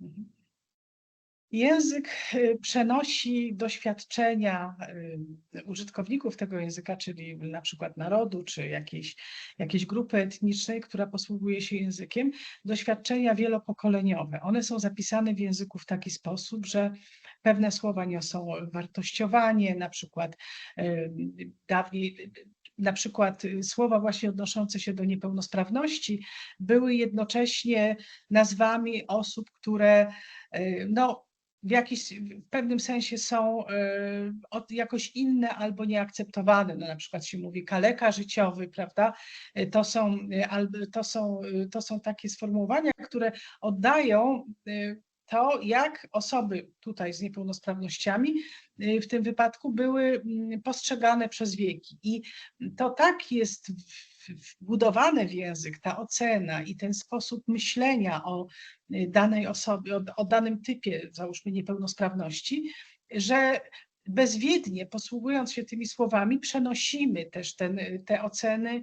Mhm. Język y, przenosi doświadczenia y, użytkowników tego języka, czyli na przykład narodu, czy jakiejś, jakiejś grupy etnicznej, która posługuje się językiem, doświadczenia wielopokoleniowe. One są zapisane w języku w taki sposób, że pewne słowa niosą wartościowanie, na przykład y, dawniej na przykład y, słowa właśnie odnoszące się do niepełnosprawności były jednocześnie nazwami osób, które y, no, w jakiś, w pewnym sensie są y, jakoś inne albo nieakceptowane. No, na przykład się mówi kaleka życiowy, prawda? To są, to są, to są takie sformułowania, które oddają to, jak osoby tutaj z niepełnosprawnościami y, w tym wypadku były mm, postrzegane przez wieki. I to tak jest wbudowane w język, ta ocena i ten sposób myślenia o y, danej osobie, o, o danym typie, załóżmy, niepełnosprawności, że bezwiednie posługując się tymi słowami, przenosimy też ten, te oceny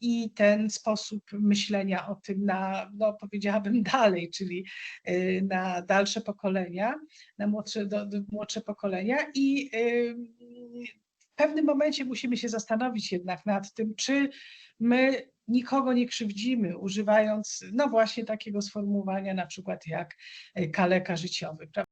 i ten sposób myślenia o tym na, no powiedziałabym dalej, czyli y, na dalsze pokolenia, na młodsze, do, do młodsze pokolenia i y, w pewnym momencie musimy się zastanowić jednak nad tym, czy my nikogo nie krzywdzimy, używając no właśnie takiego sformułowania na przykład jak y, kaleka życiowy.